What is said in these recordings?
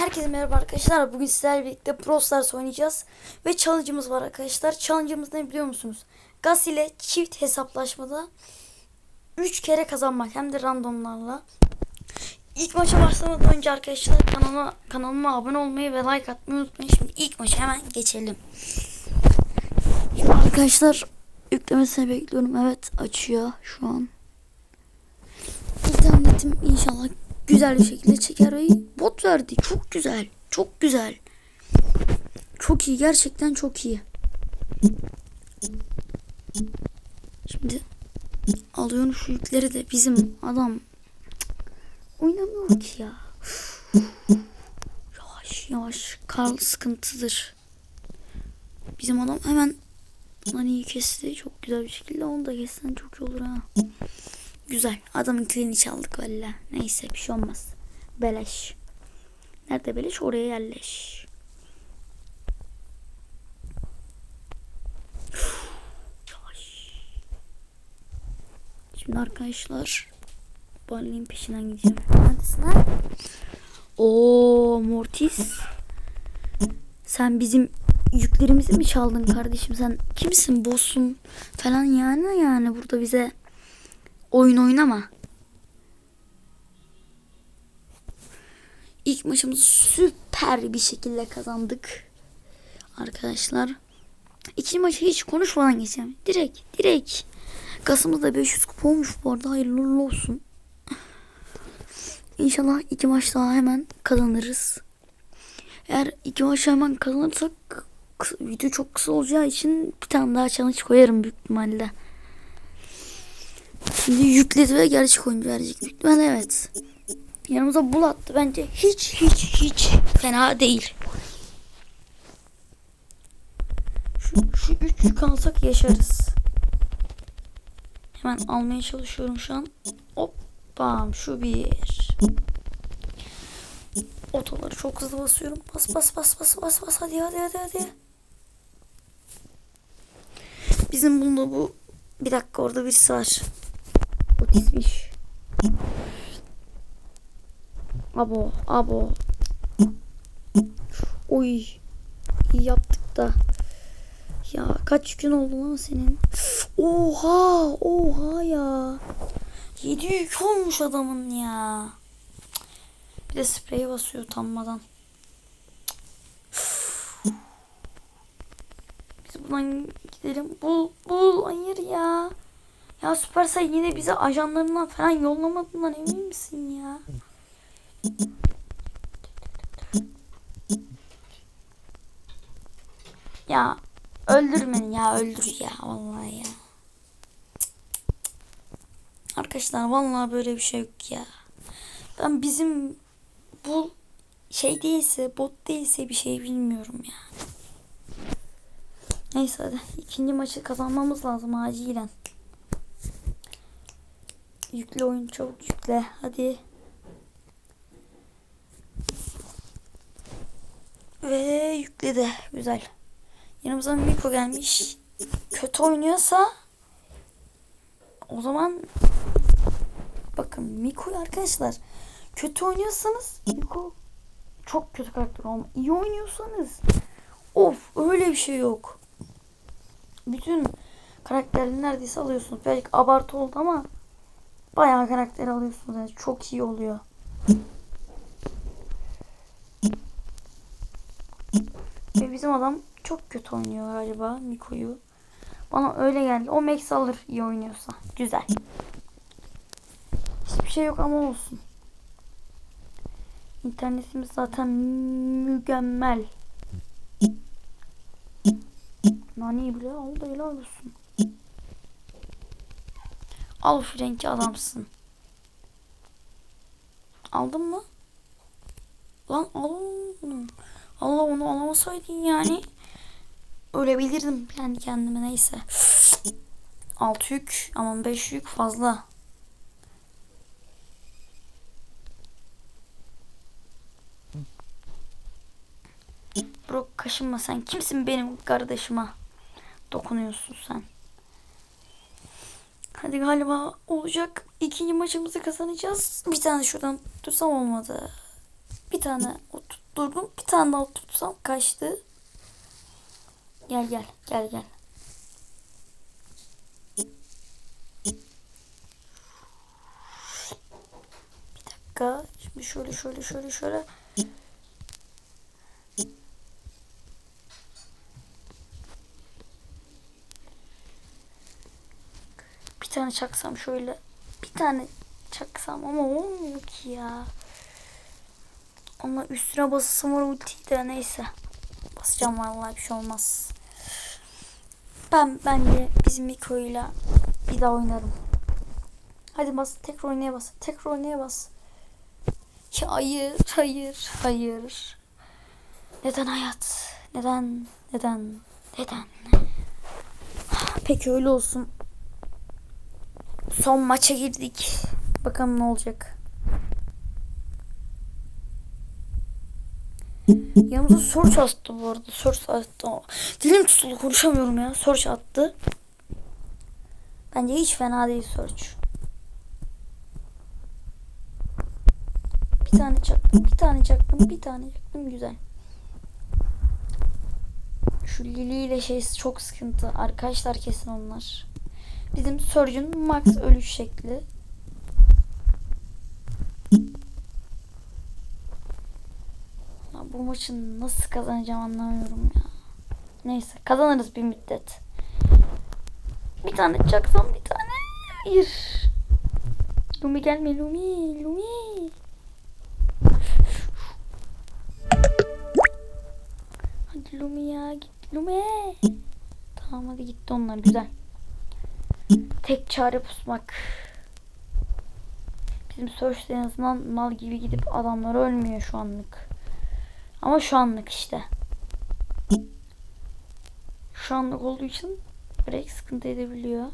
Herkese merhaba arkadaşlar. Bugün sizlerle birlikte Brawl Stars oynayacağız. Ve challenge'ımız var arkadaşlar. Challenge'ımız ne biliyor musunuz? Gas ile çift hesaplaşmada 3 kere kazanmak. Hem de randomlarla. İlk maça başlamadan önce arkadaşlar kanalıma, kanalıma abone olmayı ve like atmayı unutmayın. Şimdi ilk maça hemen geçelim. Şimdi arkadaşlar yüklemesini bekliyorum. Evet açıyor şu an. İnternetim inşallah güzel bir şekilde çeker ve bot verdi. Çok güzel. Çok güzel. Çok iyi. Gerçekten çok iyi. Şimdi alıyorum şu yükleri de bizim adam oynamıyor ki ya. Yavaş yavaş. Karl sıkıntıdır. Bizim adam hemen lan iyi kesti. Çok güzel bir şekilde. Onu da kessen çok iyi olur ha. Güzel. Adamın kilini çaldık valla. Neyse bir şey olmaz. Beleş. Nerede beleş? Oraya yerleş. Şimdi arkadaşlar Barley'in peşinden gideceğim. Neredesin ha? Oo Mortis. Sen bizim yüklerimizi mi çaldın kardeşim? Sen kimsin? Boss'un falan yani yani burada bize oyun oynama. İlk maçımızı süper bir şekilde kazandık. Arkadaşlar. İkinci maçı hiç konuşmadan geçeceğim. Direkt, direkt. Kasım'da 500 kupa olmuş bu arada. Hayırlı olsun. İnşallah iki maç daha hemen kazanırız. Eğer iki maç hemen kazanırsak video çok kısa olacağı için bir tane daha challenge koyarım büyük ihtimalle. Şimdi yükledi ve gerçek oyuncu verecek. İhtimalle evet. Yanımıza bul attı. Bence hiç hiç hiç fena değil. Şu, şu üç yük alsak yaşarız. Hemen almaya çalışıyorum şu an. Hop bam şu bir. Otoları çok hızlı basıyorum. Bas bas bas bas bas bas hadi hadi hadi hadi. Bizim bunda bu bir dakika orada birisi var. Otismiş. Abo abo. Oy. İyi yaptık da. Ya kaç gün oldu lan senin? Oha oha ya. 7 yük olmuş adamın ya. Bir de sprey basıyor utanmadan. Biz buradan gidelim. Bul bul hayır ya. Ya Supercell yine bize ajanlarından falan yollamadığından emin misin ya? Ya öldür beni ya öldür ya vallahi ya. Arkadaşlar vallahi böyle bir şey yok ya. Ben bizim bu şey değilse bot değilse bir şey bilmiyorum ya. Neyse hadi ikinci maçı kazanmamız lazım acilen. Yükle oyun çabuk yükle hadi. Ve yükledi. Güzel. Yanımıza Miko gelmiş. Kötü oynuyorsa o zaman bakın Miko'yu arkadaşlar kötü oynuyorsanız Miko çok kötü karakter ama iyi oynuyorsanız of öyle bir şey yok. Bütün karakterleri neredeyse alıyorsunuz. Belki abartı oldu ama bayağı karakter alıyorsunuz. Yani çok iyi oluyor. Ve bizim adam çok kötü oynuyor galiba Miko'yu. Bana öyle geldi. O Max alır iyi oynuyorsa. Güzel. Hiçbir şey yok ama olsun. İnternetimiz zaten mükemmel. Nani bile aldı helal olsun. Al Frank'i adamsın. Aldın mı? Lan al onu. Allah onu alamasaydın yani. Ölebilirdim kendi kendime neyse. 6 yük aman 5 yük fazla. Bro kaşınma sen kimsin benim kardeşime dokunuyorsun sen. Hadi galiba olacak. İkinci maçımızı kazanacağız. Bir tane şuradan tutsam olmadı. Bir tane tutturdum. Bir tane daha tutsam kaçtı. Gel gel gel gel. Bir dakika. Şimdi şöyle şöyle şöyle şöyle. Bir tane çaksam şöyle. Bir tane çaksam ama olmuyor ki ya. Ama üstüne basısım var ultiyi de neyse. Basacağım vallahi bir şey olmaz. Ben bence bizim Miko'yla bir daha oynarım. Hadi bas tekrar oynaya bas. Tekrar oynaya bas. Ya hayır, hayır, hayır. Neden hayat? Neden? Neden? Neden? Peki öyle olsun. Son maça girdik. Bakalım ne olacak. Yanımıza search attı bu arada. Search attı. Dilim tutuldu konuşamıyorum ya. Search attı. Bence hiç fena değil search. Bir tane çaktım. Bir tane çaktım. Bir tane çaktım. Güzel. Şu Lili ile şey çok sıkıntı. Arkadaşlar kesin onlar. Bizim Surgeon Max ölüş şekli. Ya bu maçı nasıl kazanacağım anlamıyorum ya. Neyse kazanırız bir müddet. Bir tane çaksam bir tane. Bir. Lumi gelme Lumi. Lumi. Hadi Lumi ya git Lumi. Tamam hadi gitti onlar güzel. Tek çare pusmak. Bizim Search en azından mal gibi gidip adamları ölmüyor şu anlık. Ama şu anlık işte. Şu anlık olduğu için direkt sıkıntı edebiliyor.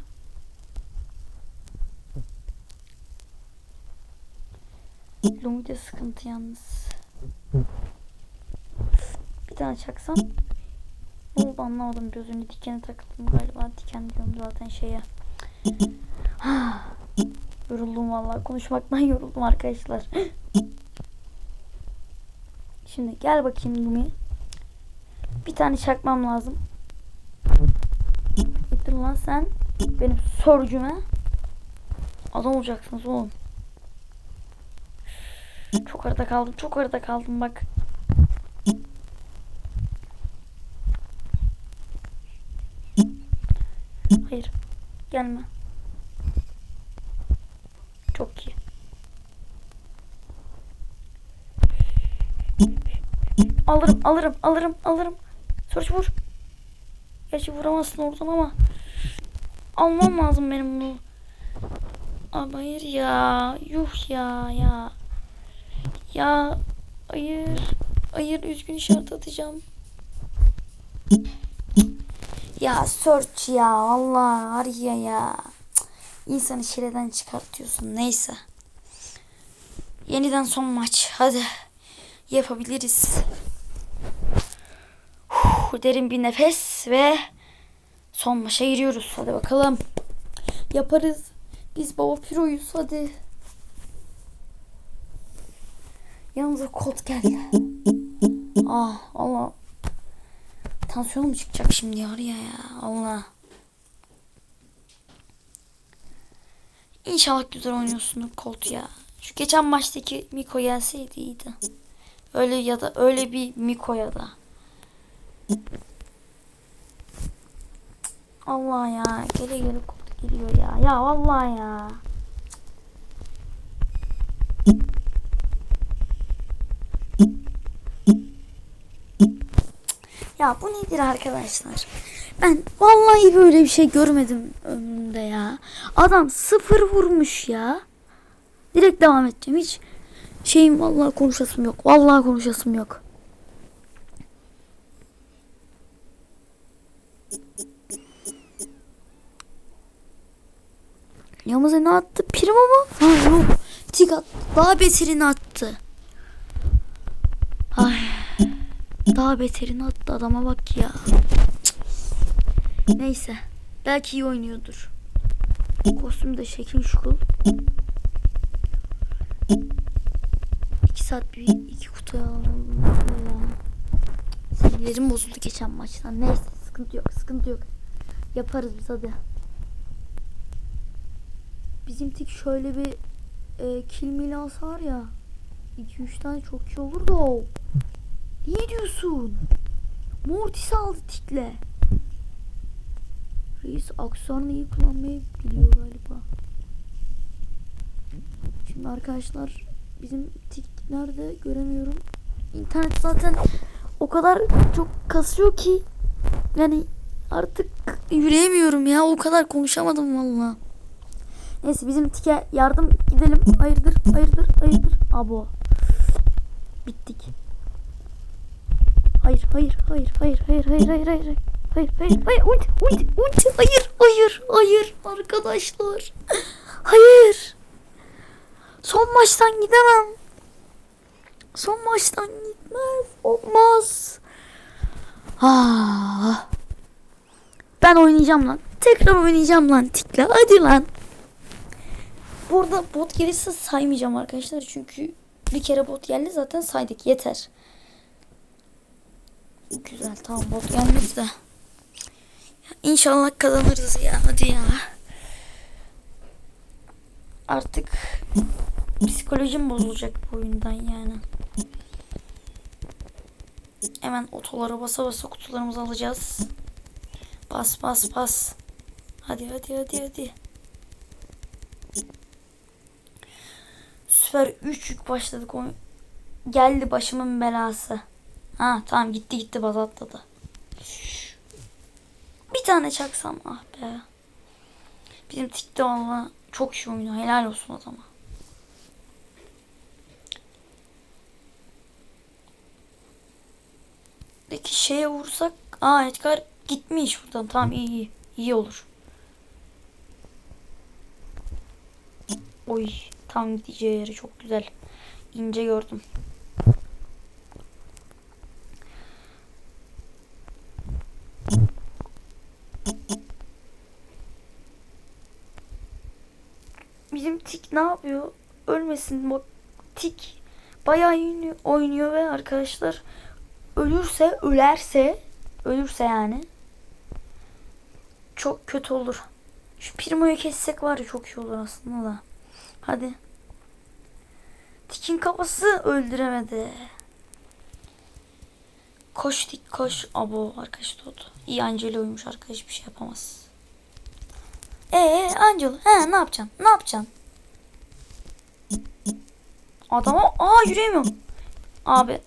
Lumi de sıkıntı yalnız. Bir tane çaksam ne oldu anlamadım gözünü dikene takıldım galiba diken diyorum zaten şeye. yoruldum vallahi konuşmaktan yoruldum arkadaşlar. Şimdi gel bakayım Lumi. Bir tane çakmam lazım. Gittir lan sen. Benim sorucuma. Adam olacaksınız oğlum. Çok arada kaldım. Çok arada kaldım bak. Hayır. Gelme. Çok iyi. Alırım, alırım, alırım, alırım. Soruç vur. Gerçi vuramazsın oradan ama. Almam lazım benim bunu. Abi hayır ya. Yuh ya ya. Ya hayır. Hayır üzgün işaret atacağım. Ya search ya Allah araya ya. Cık, İnsanı şireden çıkartıyorsun neyse. Yeniden son maç hadi yapabiliriz. Derin bir nefes ve son maça giriyoruz. Hadi bakalım. Yaparız. Biz baba piroyuz hadi. Yanımıza kod geldi. Ah Allah. Tansiyonum çıkacak şimdi ya ya Allah. İnşallah güzel oynuyorsun Colt ya. Şu geçen maçtaki Miko gelseydi iyiydi. Öyle ya da öyle bir Miko ya da. Allah ya. Gele gele Colt geliyor ya. Ya vallahi ya. Ya bu nedir arkadaşlar? Ben vallahi böyle bir şey görmedim ömrümde ya. Adam sıfır vurmuş ya. Direkt devam edeceğim. Hiç şeyim vallahi konuşasım yok. Vallahi konuşasım yok. Yamıza ne attı? Primo mu? Ha yok. Tik attı. Daha beterini attı. Ay. Daha beterini attı adama bak ya. Neyse. Belki iyi oynuyordur. Kostüm de şekil şukul. 2 saat bir iki kutu alalım. Sinirlerim bozuldu geçen maçtan. Neyse sıkıntı yok sıkıntı yok. Yaparız biz hadi. Bizim tik şöyle bir e, kill mill alsa var ya. 2-3 tane çok iyi olur da o. Ne diyorsun? Mortis aldı tikle. Reis aksanı iyi kullanmayı biliyor galiba. Şimdi arkadaşlar bizim tik nerede göremiyorum. İnternet zaten o kadar çok kasıyor ki yani artık yürüyemiyorum ya o kadar konuşamadım valla. Neyse bizim tike yardım gidelim. Hayırdır hayırdır hayırdır. Abo. Bittik. Hayır hayır hayır hayır hayır hayır hayır hayır. Hayır hayır hayır ulti ulti ulti hayır hayır hayır arkadaşlar. Hayır. Son maçtan gidemem. Son maçtan gitmez. Olmaz. Ah. Ben oynayacağım lan. Tekrar oynayacağım lan tikle. Hadi lan. Burada bot gelirse saymayacağım arkadaşlar. Çünkü bir kere bot geldi zaten saydık. Yeter. Güzel tamam bot gelmedi de. İnşallah kazanırız ya. Hadi ya. Artık psikolojim bozulacak bu oyundan yani. Hemen otolara basa basa kutularımızı alacağız. Bas bas bas. Hadi hadi hadi hadi. Süper 3 yük başladık oyun. Geldi başımın belası. Ha tamam gitti gitti baz atladı. Bir tane çaksam ah be. Bizim tikte valla çok iyi oynuyor. Helal olsun adama. Peki şeye vursak. Aa Edgar gitmiş buradan. Tamam iyi iyi. İyi olur. Oy tam gideceği yeri çok güzel. İnce gördüm. Bizim tik ne yapıyor? Ölmesin bak. Tik bayağı iyi oynuyor ve arkadaşlar ölürse ölerse ölürse yani çok kötü olur. Şu Primo'yu kessek var ya çok iyi olur aslında da. Hadi. Tik'in kafası öldüremedi. Koş tik koş. Abo arkadaş doğdu. İyi Angelo uyumuş arkadaş bir şey yapamaz. Ee Angelo he ne yapacaksın? Ne yapacaksın? Adama aa yürüyemiyorum. Abi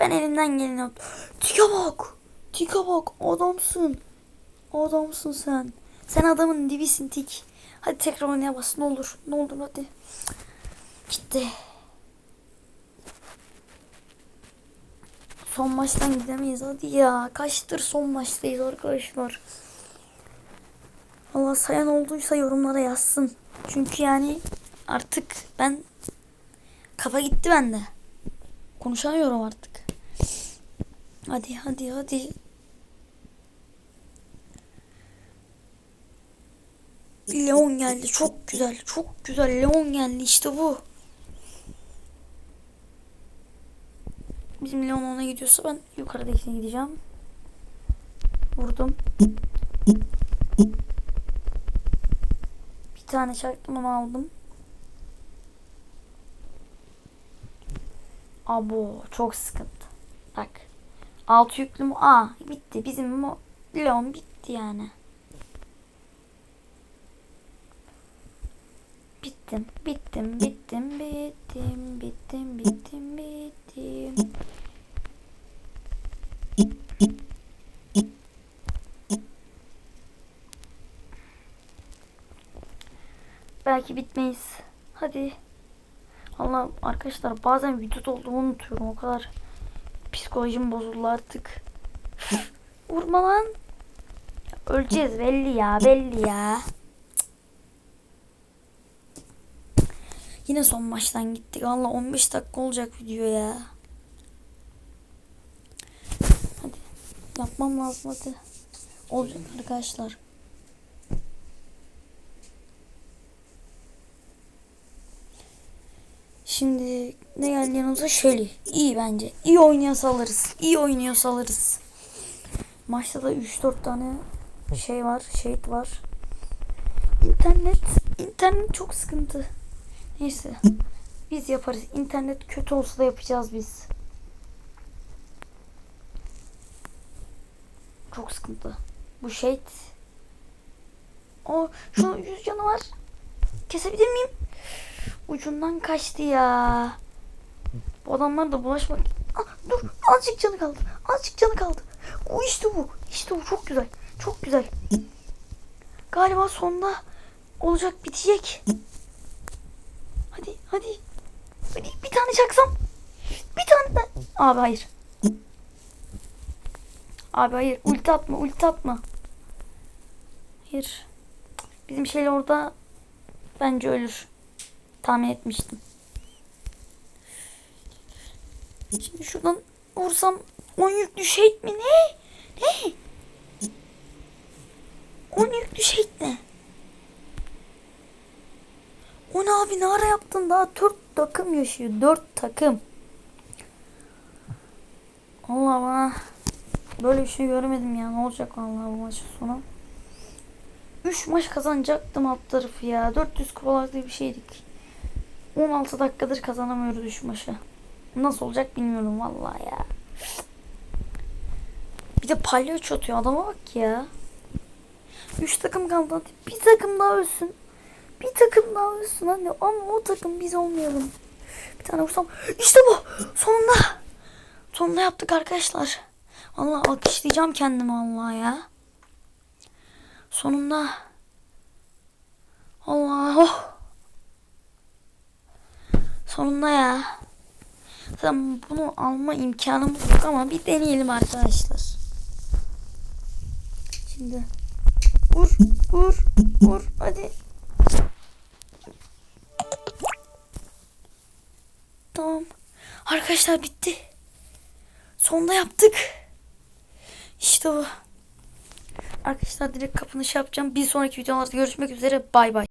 Ben elimden geleni yaptım. Tika bak. Tika bak. Adamsın. Adamsın sen. Sen adamın dibisin Tik. Hadi tekrar oynaya bas. Ne olur. Ne olur hadi. Gitti. Son maçtan gidemeyiz. Hadi ya. Kaçtır son maçtayız arkadaşlar. Allah sayan olduysa yorumlara yazsın. Çünkü yani artık ben kafa gitti bende. Konuşamıyorum artık. Hadi hadi hadi. Leon geldi. Çok güzel. Çok güzel. Leon geldi. İşte bu. Bizim Leon ona gidiyorsa ben yukarıdakine gideceğim. Vurdum. Bir tane onu aldım. Abo çok sıkıntı. Bak. Altı yüklü mü? Aa bitti. Bizim Leon bitti yani. Bittim, bittim, bittim, bittim, bittim, bittim, bittim. Belki bitmeyiz. Hadi. Allah arkadaşlar bazen vücut olduğumu unutuyorum. O kadar psikolojim bozuldu artık. Vurma lan. Öleceğiz belli ya belli ya. Yine son maçtan gittik. Allah 15 dakika olacak video ya. Hadi. Yapmam lazım hadi. Olacak arkadaşlar. Şimdi ne geldi yanımıza? Shelly. İyi bence. İyi oynuyorsa alırız. İyi oynuyorsa alırız. Maçta da 3-4 tane şey var. Şehit var. İnternet. internet çok sıkıntı. Neyse. Biz yaparız. İnternet kötü olsa da yapacağız biz. Çok sıkıntı. Bu şehit. O şu yüz canı var. Kesebilir miyim? Ucundan kaçtı ya. Bu adamlar da bulaşmak. Ah, dur azıcık canı kaldı. Azıcık canı kaldı. O işte bu. İşte bu çok güzel. Çok güzel. Galiba sonunda olacak bitecek. Hadi hadi. Hadi bir tane çaksam. Bir tane de. Abi hayır. Abi hayır. Ulti atma ulti atma. Hayır. Bizim şeyler orada bence ölür. Tahmin etmiştim. Şimdi şuradan vursam 10 yüklü şehit mi? Ne? Ne? 10 yüklü şehit ne? O ne abi ne ara yaptın daha 4 takım yaşıyor 4 takım. Allah bana böyle bir şey görmedim ya ne olacak vallahi bu maçın sonu. 3 maç kazanacaktım alt tarafı ya 400 kupalar diye bir şeydik. 16 dakikadır kazanamıyoruz 3 maçı. Nasıl olacak bilmiyorum vallahi ya. Bir de palyaço atıyor adama bak ya. 3 takım kaldı bir takım daha ölsün. Bir takım daha ölsün hadi ama o takım biz olmayalım. Bir tane vursam işte bu sonunda. Sonunda yaptık arkadaşlar. Vallahi alkışlayacağım kendimi vallahi ya. Sonunda. Allah oh. Sonunda ya. Zaten bunu alma imkanımız yok ama bir deneyelim arkadaşlar. Şimdi vur vur vur hadi. Tamam. Arkadaşlar bitti. Sonunda yaptık. İşte bu. Arkadaşlar direkt kapanış yapacağım. Bir sonraki videolarda görüşmek üzere. Bay bay.